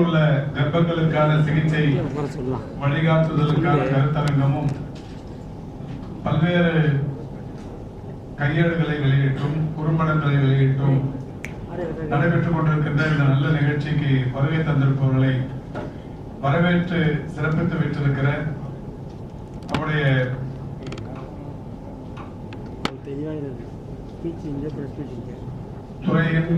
உள்ள கர்ப்பங்களுக்கான சிகிச்சை வழிகாட்டுதலுக்கான கருத்தரங்கமும் பல்வேறு கையேடுகளை வெளியிட்டும் குறும்படங்களை வெளியிட்டும் நடைபெற்றுக் கொண்டிருக்கின்ற இந்த நல்ல நிகழ்ச்சிக்கு வருகை தந்திருப்பவர்களை வரவேற்று சிறப்பித்து விட்டிருக்கிற நம்முடைய துறையின்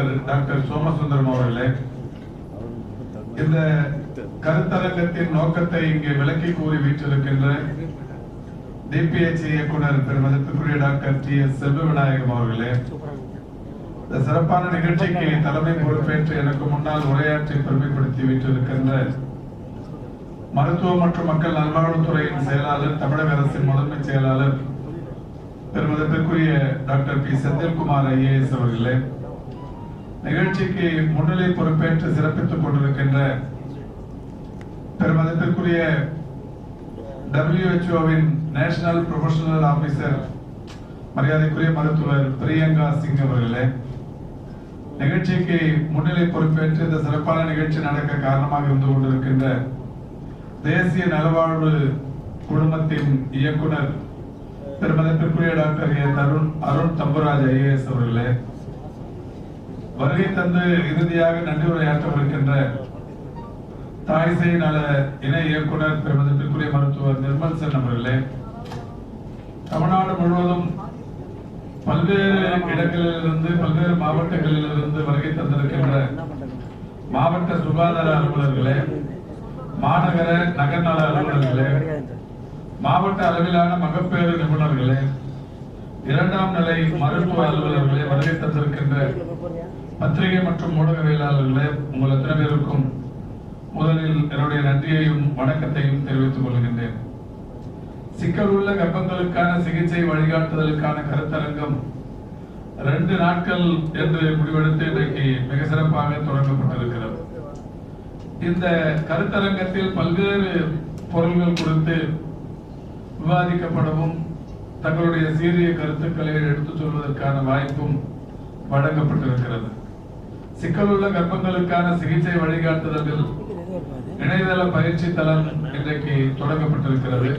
கூடுதல் டாக்டர் சோமசுந்தரம் அவர்களே இந்த கருத்தரங்கத்தின் நோக்கத்தை இங்கே விளக்கி கூறி வீற்றிருக்கின்ற டிபிஎச் இயக்குனர் பெருமதிப்புக்குரிய டாக்டர் டி எஸ் செல்வ விநாயகம் அவர்களே இந்த சிறப்பான நிகழ்ச்சிக்கு தலைமை பொறுப்பேற்று எனக்கு முன்னால் உரையாற்றி பெருமைப்படுத்தி வீற்றிருக்கின்ற மருத்துவ மற்றும் மக்கள் நல்வாழ்வுத்துறையின் செயலாளர் தமிழக அரசின் முதன்மை செயலாளர் பெருமதிப்பிற்குரிய டாக்டர் பி செந்தில்குமார் ஐஏஎஸ் அவர்களே நிகழ்ச்சிக்கு முன்னிலை பொறுப்பேற்று சிறப்பித்துக் கொண்டிருக்கின்ற பெருமதிப்பிற்குரிய டபிள்யூஹெச்ஓவின் நேஷனல் ப்ரொஃபஷனல் ஆபீசர் மரியாதைக்குரிய மருத்துவர் பிரியங்கா சிங் அவர்களே நிகழ்ச்சிக்கு முன்னிலை பொறுப்பேற்று இந்த சிறப்பான நிகழ்ச்சி நடக்க காரணமாக இருந்து கொண்டிருக்கின்ற தேசிய நலவாழ்வு குழுமத்தின் இயக்குனர் பெருமதிப்பிற்குரிய doctor A Tarun Arun Thamburaj IAS அவர்களே வருகை தந்து இறுதியாக நன்றி உரையாற்றவிருக்கின்ற தாய்சை நல இணை இயக்குனர் பெருமதிப்பிற்குரிய மருத்துவர் நிர்மல் சென் அவர்களே தமிழ்நாடு முழுவதும் பல்வேறு இடங்களிலிருந்து பல்வேறு மாவட்டங்களிலிருந்து வருகை தந்திருக்கின்ற மாவட்ட சுகாதார அலுவலர்களே மாநகர நகர்நல அலுவலர்களே மாவட்ட அளவிலான மகப்பேறு நிபுணர்களே இரண்டாம் நிலை மருத்துவ அலுவலர்களே வருகை தந்திருக்கின்ற பத்திரிகை மற்றும் ஊடகவியலாளர்களே உங்கள் எத்தனை பேருக்கும் முதலில் என்னுடைய நன்றியையும் வணக்கத்தையும் தெரிவித்துக் கொள்கின்றேன். சிக்கல் உள்ள கர்ப்பங்களுக்கான சிகிச்சை வழிகாட்டுதலுக்கான கருத்தரங்கம் ரெண்டு நாட்கள் என்று முடிவெடுத்து இன்றைக்கு மிக சிறப்பாக தொடங்கப்பட்டிருக்கிறது. இந்த கருத்தரங்கத்தில் பல்வேறு பொருள்கள் குறித்து விவாதிக்கப்படவும் தங்களுடைய சீரிய கருத்துக்களை எடுத்துச் சொல்வதற்கான வாய்ப்பும் வழங்கப்பட்டிருக்கிறது. சிக்கலுள்ள கர்ப்பங்களுக்கான சிகிச்சை வழிகாட்டுதல்கள் இணையதள பயிற்சி தளம் இன்றைக்கு தொடங்கப்பட்டிருக்கிறது.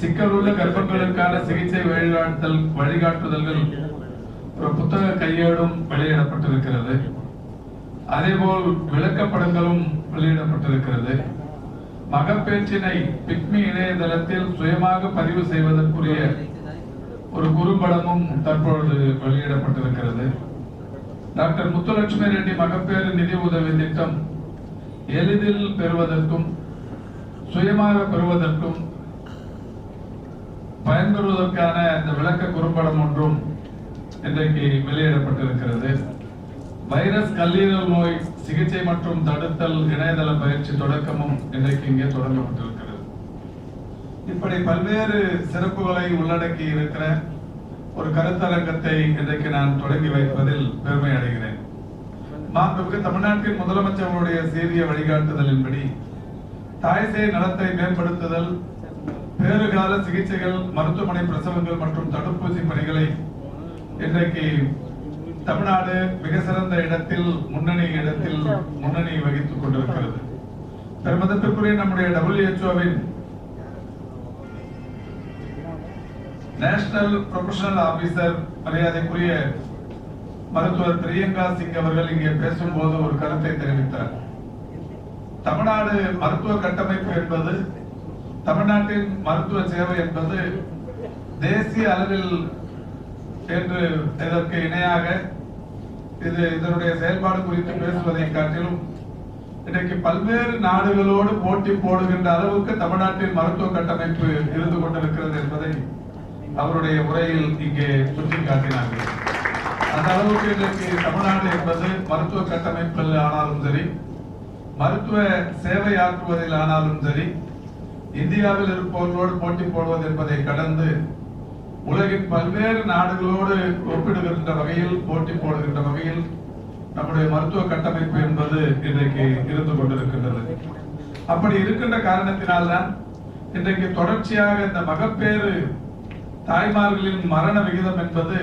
சிக்கலுள்ள கர்ப்பங்களுக்கான சிகிச்சை வழிகாட்டுதல் வழிகாட்டுதல்கள் ஒரு புத்தக கையேடும் வெளியிடப்பட்டிருக்கிறது. அதேபோல் விளக்கப்படங்களும் வெளியிடப்பட்டிருக்கிறது. மகப்பேச்சினை பிக்மி இணையதளத்தில் சுயமாக பதிவு செய்வதற்குரிய ஒரு குறும்படமும் தற்பொழுது வெளியிடப்பட்டிருக்கிறது. டாக்டர் முத்துலட்சுமி ரெட்டி மகப்பேறு நிதி உதவி திட்டம் எளிதில் பெறுவதற்கும் சுயமாக பெறுவதற்கும் பயன்பெறுவதற்கான இந்த விளக்க குறும்படம் ஒன்றும் இன்றைக்கு வெளியிடப்பட்டிருக்கிறது. வைரஸ் கல்லீரல் நோய் சிகிச்சை மற்றும் தடுத்தல் இணையதள பயிற்சி தொடக்கமும் இன்றைக்கு இங்கே தொடங்கப்பட்டிருக்கிறது. இப்படி பல்வேறு சிறப்புகளை உள்ளடக்கி இருக்கிற ஒரு கருத்தரங்கத்தை இன்றைக்கு நான் தொடங்கி வைப்பதில் பெருமை அடைகிறேன். மாண்புமிகு தமிழ்நாட்டின் முதலமைச்சர்களுடைய சீரிய வழிகாட்டுதலின்படி தாய்சே நலத்தை மேம்படுத்துதல் பேறுகால சிகிச்சைகள் மருத்துவமனை பிரசவங்கள் மற்றும் தடுப்பூசி பணிகளை இன்றைக்கு தமிழ்நாடு மிக சிறந்த இடத்தில் முன்னணி இடத்தில் முன்னணி வகித்துக் கொண்டிருக்கிறது. பெருமதத்திற்குரிய நம்முடைய டபிள்யூஹெச்ஓவின் நேஷனல் ப்ரொஃபஷனல் ஆபீசர் மரியாதைக்குரிய மருத்துவர் பிரியங்கா சிங் அவர்கள் இங்கே பேசும்போது ஒரு கருத்தை தெரிவித்தார். தமிழ்நாடு மருத்துவ கட்டமைப்பு என்பது தமிழ்நாட்டின் மருத்துவ சேவை என்பது தேசிய அளவில் என்று இதற்கு இணையாக இது இதனுடைய செயல்பாடு குறித்து பேசுவதை காட்டிலும் இன்றைக்கு பல்வேறு நாடுகளோடு போட்டி போடுகின்ற அளவுக்கு தமிழ்நாட்டின் மருத்துவ கட்டமைப்பு இருந்து கொண்டிருக்கிறது என்பதை அவருடைய உரையில் இங்கே சுட்டிக்காட்டினார்கள். அந்த அளவுக்கு இன்றைக்கு தமிழ்நாடு என்பது மருத்துவ கட்டமைப்பில் ஆனாலும் சரி மருத்துவ சேவை ஆற்றுவதில் ஆனாலும் சரி இந்தியாவில் இருப்பவர்களோடு போட்டி போடுவது என்பதை கடந்து உலகின் பல்வேறு நாடுகளோடு ஒப்பிடுகின்ற வகையில் போட்டி போடுகின்ற வகையில் நம்முடைய மருத்துவ கட்டமைப்பு என்பது இன்றைக்கு இருந்து கொண்டிருக்கின்றது. அப்படி இருக்கின்ற காரணத்தினால்தான் இன்றைக்கு தொடர்ச்சியாக இந்த மகப்பேறு தாய்மார்களின் மரண விகிதம் என்பது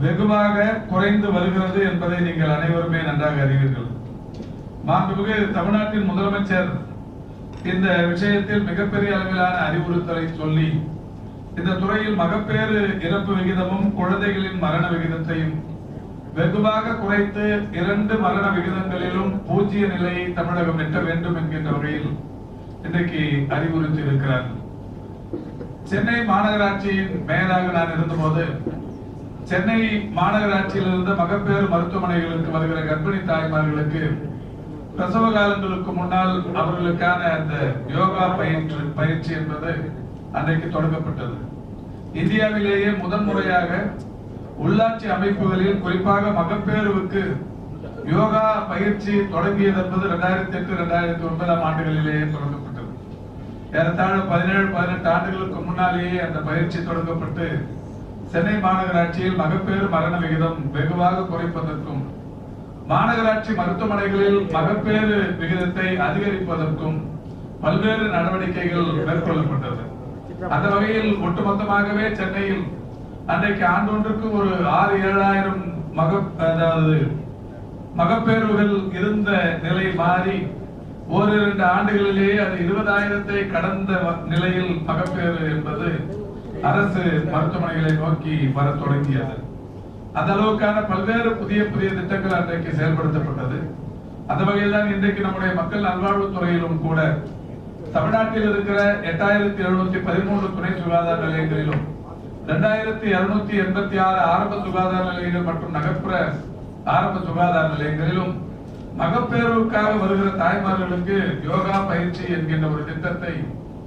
வெகுவாக குறைந்து வருகிறது என்பதை நீங்கள் அனைவருமே நன்றாக அறிவீர்கள். மாண்புமிகு தமிழ்நாட்டின் முதலமைச்சர் இந்த விஷயத்தில் மிகப்பெரிய அளவிலான அறிவுறுத்தலை சொல்லி இந்த துறையில் மகப்பேறு இறப்பு விகிதமும் குழந்தைகளின் மரண விகிதத்தையும் வெகுவாக குறைத்து இரண்டு மரண விகிதங்களிலும் பூஜ்ஜிய நிலையை தமிழகம் எட்ட வேண்டும் என்கின்ற வகையில் இன்றைக்கு அறிவுறுத்தி இருக்கிறார் சென்னை மாநகராட்சியின் மேயராக நான் இருந்தபோது சென்னை மாநகராட்சியில் இருந்த மகப்பேறு மருத்துவமனைகளுக்கு வருகிற கர்ப்பிணி தாய்மார்களுக்கு பிரசவ காலங்களுக்கு முன்னால் அவர்களுக்கான அந்த யோகா பயிற்று பயிற்சி என்பது அன்றைக்கு தொடங்கப்பட்டது. இந்தியாவிலேயே முதன்முறையாக உள்ளாட்சி அமைப்புகளில் குறிப்பாக மகப்பேறுவுக்கு யோகா பயிற்சி தொடங்கியது என்பது ரெண்டாயிரத்தி எட்டு ரெண்டாயிரத்தி ஒன்பதாம் ஆண்டுகளிலேயே தொடங்கப்பட்டது. ஏறத்தாழ பதினேழு பதினெட்டு ஆண்டுகளுக்கு முன்னாலேயே அந்த பயிற்சி தொடங்கப்பட்டு சென்னை மாநகராட்சியில் மகப்பேறு மரண விகிதம் வெகுவாக குறைப்பதற்கும் மாநகராட்சி மருத்துவமனைகளில் மகப்பேறு விகிதத்தை அதிகரிப்பதற்கும் பல்வேறு நடவடிக்கைகள் மேற்கொள்ளப்பட்டது. அந்த வகையில் ஒட்டுமொத்தமாகவே சென்னையில் அன்றைக்கு ஆண்டொன்றுக்கு ஒரு ஆறு ஏழாயிரம் மக அதாவது மகப்பேறுகள் இருந்த நிலை மாறி ஓரிரண்டு ஆண்டுகளிலேயே அது இருபதாயிரத்தை கடந்த வ- நிலையில் மகப்பேறு என்பது அரசு மருத்துவமனைகளை நோக்கி வர தொடங்கியது. அந்த அளவுக்கான பல்வேறு புதிய புதிய திட்டங்கள் அன்றைக்கு செயல்படுத்தப்பட்டது. அந்த வகையில் தான் இன்றைக்கு நம்முடைய மக்கள் நல்வாழ்வுத்துறையிலும் கூட தமிழ்நாட்டில் இருக்கிற எட்டாயிரத்தி எழுநூத்தி பதிமூன்று துணை சுகாதார நிலையங்களிலும் இரண்டாயிரத்தி இருநூத்தி எண்பத்தி ஆறு ஆரம்ப சுகாதார நிலையங்கள் மற்றும் நகர்ப்புற ஆரம்ப சுகாதார நிலையங்களிலும் மகப்பேறுக்காக வருகிற தாய்மார்களுக்கு யோகா பயிற்சி என்கின்ற ஒரு திட்டத்தை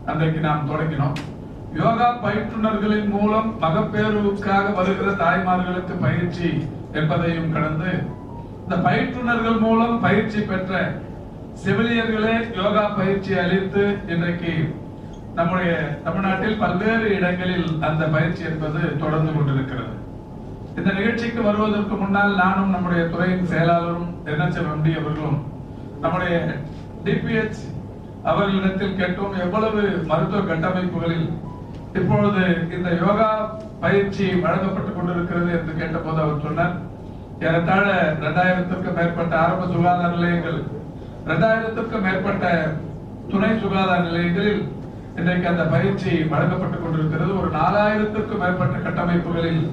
அன்றைக்கு நாம் தொடங்கினோம். யோகா பயிற்றுனர்களின் மூலம் மகப்பேறுக்காக வருகிற தாய்மார்களுக்கு பயிற்சி என்பதையும் கடந்து இந்த பயிற்றுனர்கள் மூலம் பயிற்சி பெற்ற செவிலியர்களே யோகா பயிற்சி அளித்து இன்றைக்கு நம்முடைய தமிழ்நாட்டில் பல்வேறு இடங்களில் அந்த பயிற்சி என்பது தொடர்ந்து கொண்டிருக்கிறது. இந்த நிகழ்ச்சிக்கு வருவதற்கு முன்னால் நானும் நம்முடைய துறையின் செயலாளரும் என்எச்எம் எம்டி அவர்களும் நம்முடைய டிபிஹெச் அவர்களிடத்தில் கேட்டோம் எவ்வளவு மருத்துவ கட்டமைப்புகளில் இப்பொழுது இந்த யோகா பயிற்சி வழங்கப்பட்டுக் கொண்டிருக்கிறது? என்று கேட்டபோது அவர் சொன்னார் ஏறத்தாழ இரண்டாயிரத்திற்கும் மேற்பட்ட ஆரம்ப சுகாதார நிலையங்கள் இரண்டாயிரத்திற்கும் மேற்பட்ட துணை சுகாதார நிலையங்களில் இன்றைக்கு அந்த பயிற்சி வழங்கப்பட்டுக் கொண்டிருக்கிறது. ஒரு நாலாயிரத்திற்கும் மேற்பட்ட கட்டமைப்புகளில்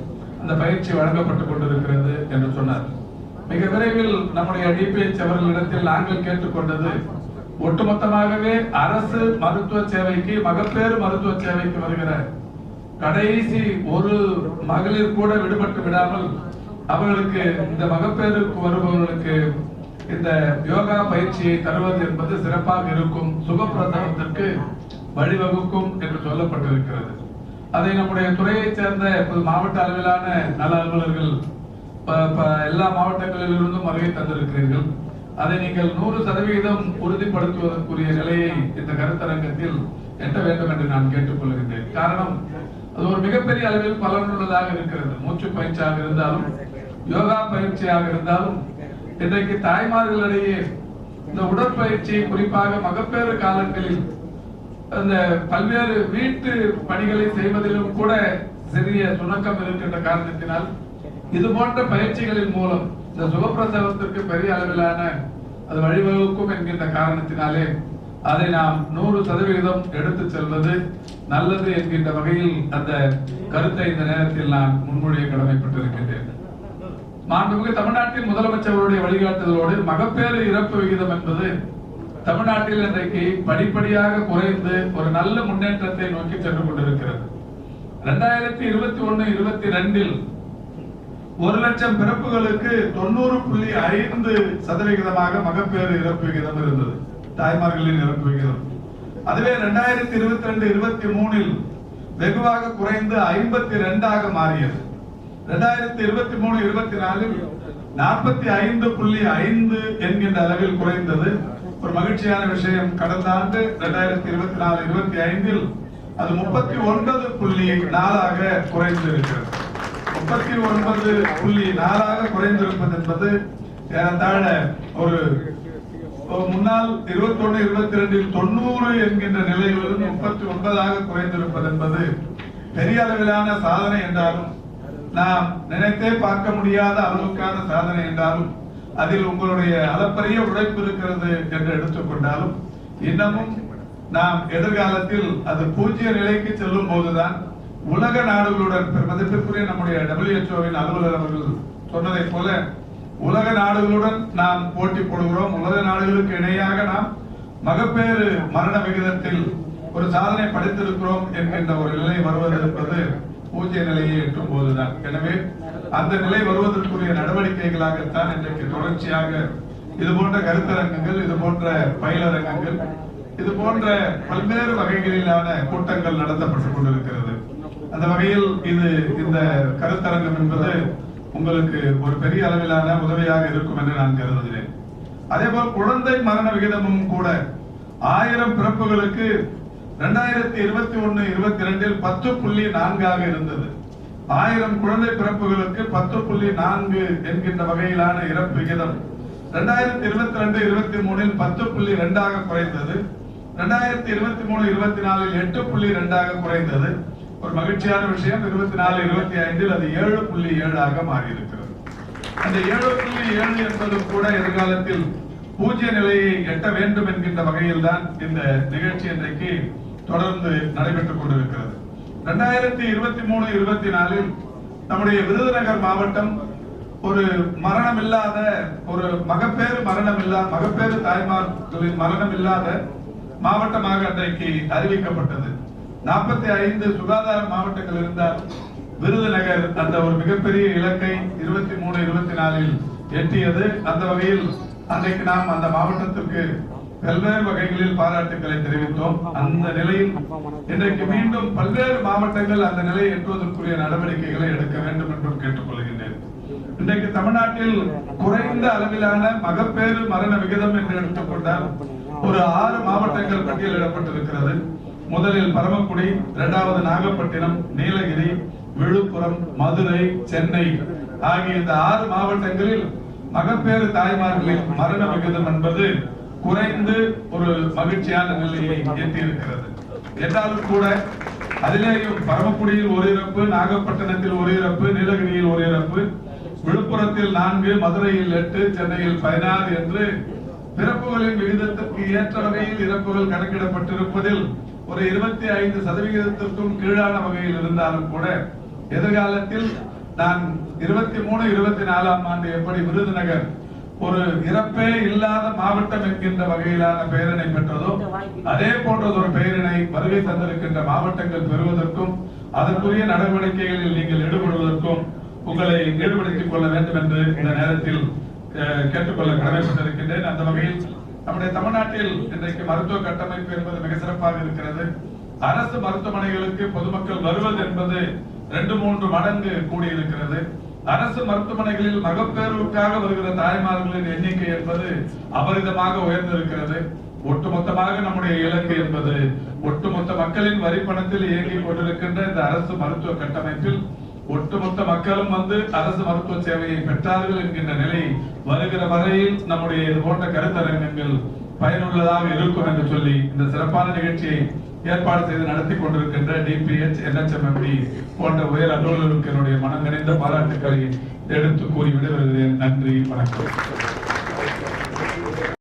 அந்த பயிற்சி வழங்கப்பட்டுக் கொண்டிருக்கிறது என்று சொன்னார். மிக விரைவில் நம்முடைய டிபிஎச் அவர்களிடத்தில் நாங்கள் கேட்டுக்கொண்டது ஒட்டுமொத்தமாகவே அரசு மருத்துவ சேவைக்கு மகப்பேறு மருத்துவ சேவைக்கு வருகிற கடைசி ஒரு மகளிர் கூட விடுபட்டு விடாமல் அவர்களுக்கு இந்த மகப்பேறுக்கு வருபவர்களுக்கு இந்த யோகா பயிற்சியை தருவது என்பது சிறப்பாக இருக்கும் சுகப்பிரசவத்திற்கு வழிவகுக்கும் என்று சொல்லப்பட்டிருக்கிறது. அதை நம்முடைய துறையைச் சேர்ந்த மாவட்ட அளவிலான நல அலுவலர்கள் எல்லா மாவட்டங்களிலிருந்தும் வருகை தந்திருக்கிறீர்கள். அதை நீங்கள் நூறு சதவிகிதம் உறுதிப்படுத்துவதற்குரிய நிலையை இந்த கருத்தரங்கத்தில் எட்ட வேண்டும் என்று நான் கேட்டுக்கொள்கின்றேன். காரணம் அது ஒரு மிகப்பெரிய அளவில் பலனுள்ளதாக இருக்கிறது. மூச்சு பயிற்சியாக இருந்தாலும் யோகா பயிற்சியாக இருந்தாலும் இன்றைக்கு தாய்மார்களிடையே இந்த உடற்பயிற்சி குறிப்பாக மகப்பேறு காலங்களில் அந்த பல்வேறு வீட்டு பணிகளை செய்வதிலும் கூட சிறிய சுணக்கம் இருக்கின்ற காரணத்தினால் இது போன்ற பயிற்சிகளின் மூலம் இந்த சுகப்பிரசவத்திற்கு பெரிய அளவிலான அது வழிவகுக்கும் என்கின்ற காரணத்தினாலே அதை நாம் நூறு சதவிகிதம் எடுத்து செல்வது நல்லது என்கின்ற வகையில் அந்த கருத்தை இந்த நேரத்தில் நான் முன்மொழிய கடமைப்பட்டிருக்கின்றேன். மாண்புமிகு தமிழ்நாட்டின் முதலமைச்சர்களுடைய வழிகாட்டுதலோடு மகப்பேறு இறப்பு விகிதம் என்பது தமிழ்நாட்டில் இன்றைக்கு படிப்படியாக குறைந்து ஒரு நல்ல முன்னேற்றத்தை நோக்கி சென்று கொண்டிருக்கிறது. ரெண்டாயிரத்தி இருபத்தி ஒண்ணு இருபத்தி ரெண்டில் ஒரு லட்சம் பிறப்புகளுக்கு தொண்ணூறு புள்ளி ஐந்து சதவிகிதமாக மகப்பேறு இறப்பு விகிதம் இருந்தது. தாய்மார்களின் இறப்பு விகிதம் அதுவே ரெண்டாயிரத்தி இருபத்தி ரெண்டு இருபத்தி மூணில் வெகுவாக குறைந்து ஐம்பத்தி ரெண்டாக மாறியது. ரெண்டாயிரத்தி இருபத்தி மூணு இருபத்தி நாலில் நாற்பத்தி ஐந்து புள்ளி ஐந்து என்கின்ற அளவில் குறைந்தது. ஒரு மகிழ்ச்சியான விஷயம். கடந்த ஆண்டு ரெண்டாயிரத்தி இருபத்தி நாலு இருபத்தி ஐந்தில் அது முப்பத்தி ஒன்பது புள்ளி நாலாக குறைந்திருக்கிறது. முப்பத்தி ஒன்பது புள்ளி நாலாக குறைந்திருப்பது என்பது ஏறத்தாழ ஒரு முன்னால் இருபத்தி ஒண்ணு இருபத்தி ரெண்டில் தொண்ணூறு என்கின்ற நிலையிலிருந்து முப்பத்தி ஒன்பதாக குறைந்திருப்பது என்பது பெரிய அளவிலான சாதனை என்றாலும் நாம் நினைத்தே பார்க்க முடியாத அளவுக்கான சாதனை என்றாலும் அதில் உங்களுடைய அளப்பரிய உழைப்பு இருக்கிறது என்று எடுத்துக்கொண்டாலும் இன்னமும் நாம் எதிர்காலத்தில் அது பூஜ்ய நிலைக்கு செல்லும் போதுதான் உலக நாடுகளுடன் மதிப்பிற்குரிய நம்முடைய டபிள்யூஹெச்ஓவின் அலுவலர் அவர்கள் சொன்னதைப் போல உலக நாடுகளுடன் நாம் போட்டி போடுகிறோம். உலக நாடுகளுக்கு இணையாக நாம் மகப்பேறு மரண விகிதத்தில் ஒரு சாதனை படைத்திருக்கிறோம் என்கின்ற ஒரு நிலை வருவது என்பது பூஜ்ய நிலையை எட்டும் போதுதான். எனவே அந்த நிலை வருவதற்குரிய நடவடிக்கைகளாகத்தான் இன்றைக்கு தொடர்ச்சியாக இது போன்ற கருத்தரங்கங்கள் இது போன்ற பயிலரங்கங்கள் இது போன்ற பல்வேறு வகைகளிலான கூட்டங்கள் நடத்தப்பட்டுக் கொண்டிருக்கிறது. அந்த வகையில் இது இந்த கருத்தரங்கம் என்பது உங்களுக்கு ஒரு பெரிய அளவிலான உதவியாக இருக்கும் என்று நான் கருதுகிறேன். அதே போல் குழந்தை மரண விகிதமும் கூட ஆயிரம் பிறப்புகளுக்கு ரெண்டாயிரத்தி இருபத்தி ஒண்ணு இருபத்தி ரெண்டில் பத்து புள்ளி நான்காக இருந்தது. ஆயிரம் குழந்தை பிறப்புகளுக்கு பத்து புள்ளி நான்கு என்கின்ற வகையிலான இறப்பு விகிதம் ரெண்டாயிரத்தி இருபத்தி ரெண்டு இருபத்தி மூணில் பத்து புள்ளி ரெண்டாக குறைந்தது. ரெண்டாயிரத்தி இருபத்தி மூணு இருபத்தி நாலில் எட்டு புள்ளி ரெண்டாக குறைந்தது. ஒரு மகிழ்ச்சியான விஷயம் இருபத்தி நாலு இருபத்தி ஐந்தில் அது ஏழு புள்ளி ஏழாக மாறியிருக்கிறது. அந்த ஏழு புள்ளி ஏழு என்பது கூட எதிர்காலத்தில் பூஜ்ய நிலையை எட்ட வேண்டும் என்கின்ற வகையில் தான் இந்த நிகழ்ச்சி இன்றைக்கு தொடர்ந்து நடைபெற்றுக் கொண்டிருக்கிறது. ரெண்டாயிரத்தி இருபத்தி மூணு இருபத்தி நாலில் நம்முடைய விருதுநகர் மாவட்டம் ஒரு மரணம் இல்லாத ஒரு மகப்பேறு மரணம் இல்லா மகப்பேறு தாய்மார்களின் மரணம் இல்லாத மாவட்டமாக அன்றைக்கு அறிவிக்கப்பட்டது. நாற்பத்தி ஐந்து சுகாதார மாவட்டங்கள் இருந்தால் விருதுநகர் அந்த ஒரு மிகப்பெரிய இலக்கை இருபத்தி மூணு இருபத்தி நாலில் எட்டியது. அந்த வகையில் அன்றைக்கு நாம் அந்த மாவட்டத்திற்கு பல்வேறு வகைகளில் பாராட்டுக்களை தெரிவித்தோம். அந்த நிலையில் இன்றைக்கு மீண்டும் பல்வேறு மாவட்டங்கள் அந்த நிலையை எட்டுவதற்குரிய நடவடிக்கைகளை எடுக்க வேண்டும் என்றும் கேட்டுக்கொள்கின்றேன். இன்றைக்கு தமிழ்நாட்டில் குறைந்த அளவிலான மகப்பேறு மரண விகிதம் என்று எடுத்துக்கொண்டால் ஒரு ஆறு மாவட்டங்கள் பட்டியலிடப்பட்டிருக்கிறது. முதலில் பரமக்குடி இரண்டாவது நாகப்பட்டினம் நீலகிரி விழுப்புரம் மதுரை சென்னை ஆகிய இந்த ஆறு மாவட்டங்களில் மகப்பேறு தாய்மார்களின் மரண விகிதம் என்பது குறைந்து ஒரு மகிழ்ச்சியான நிலையை எட்டியிருக்கிறது. என்றாலும் கூட அதிலேயும் பரமக்குடியில் ஒரு இறப்பு நாகப்பட்டினத்தில் ஒரு இறப்பு நீலகிரியில் ஒரு இறப்பு விழுப்புரத்தில் நான்கு மதுரையில் எட்டு சென்னையில் பதினாறு என்று பிறப்புகளின் விகிதத்திற்கு ஏற்ற வகையில் இறப்புகள் கணக்கிடப்பட்டிருப்பதில் ஒரு இருபத்தி ஐந்து சதவிகிதத்திற்கும் கீழான வகையில் இருந்தாலும் கூட எதிர்காலத்தில் நான் இருபத்தி மூணு இருபத்தி நாலாம் ஆண்டு எப்படி விருதுநகர் ஒரு இறப்பே இல்லாத மாவட்டம் என்கின்ற வகையிலான பெயரினை பெற்றதோ அதே போன்றது ஒரு பெயரினை வருகை தந்திருக்கின்ற மாவட்டங்கள் பெறுவதற்கும் அதற்குரிய நடவடிக்கைகளில் நீங்கள் ஈடுபடுவதற்கும் உங்களை ஈடுபடுத்திக் கொள்ள வேண்டும் என்று இந்த நேரத்தில் அஹ், கேட்டுக்கொள்ள கடமைப்பட்டிருக்கின்றேன். அந்த வகையில் நம்முடைய தமிழ்நாட்டில் இன்றைக்கு மருத்துவ கட்டமைப்பு என்பது மிக சிறப்பாக இருக்கிறது. அரசு மருத்துவமனைகளுக்கு பொதுமக்கள் வருவது என்பது ரெண்டு மூன்று மடங்கு கூடியிருக்கிறது. அரசு மருத்துவமனைகளில் மகப்பேறுக்காக வருகிற தாய்மார்களின் எண்ணிக்கை என்பது அபரிதமாக உயர்ந்திருக்கிறது. ஒட்டுமொத்தமாக நம்முடைய இலக்கு என்பது ஒட்டுமொத்த மக்களின் வரி பணத்தில் இயங்கிக் கொண்டிருக்கின்ற இந்த அரசு மருத்துவ கட்டமைப்பில் ஒட்டுமொத்த மக்களும் வந்து அரசு மருத்துவ சேவையை பெற்றார்கள் என்கின்ற நிலை வருகிற வரையில் நம்முடைய இது போன்ற கருத்தரங்கங்கள் பயனுள்ளதாக இருக்கும் என்று சொல்லி இந்த சிறப்பான நிகழ்ச்சியை ஏற்பாடு செய்து நடத்தி கொண்டிருக்கின்ற டிபிஎச் என்எச்எம்எம்டி போன்ற உயர் அலுவலர்களுடைய மனம் நிறைந்த பாராட்டுக்களை எடுத்து கூறி விடைபெறுகிறேன். நன்றி வணக்கம்.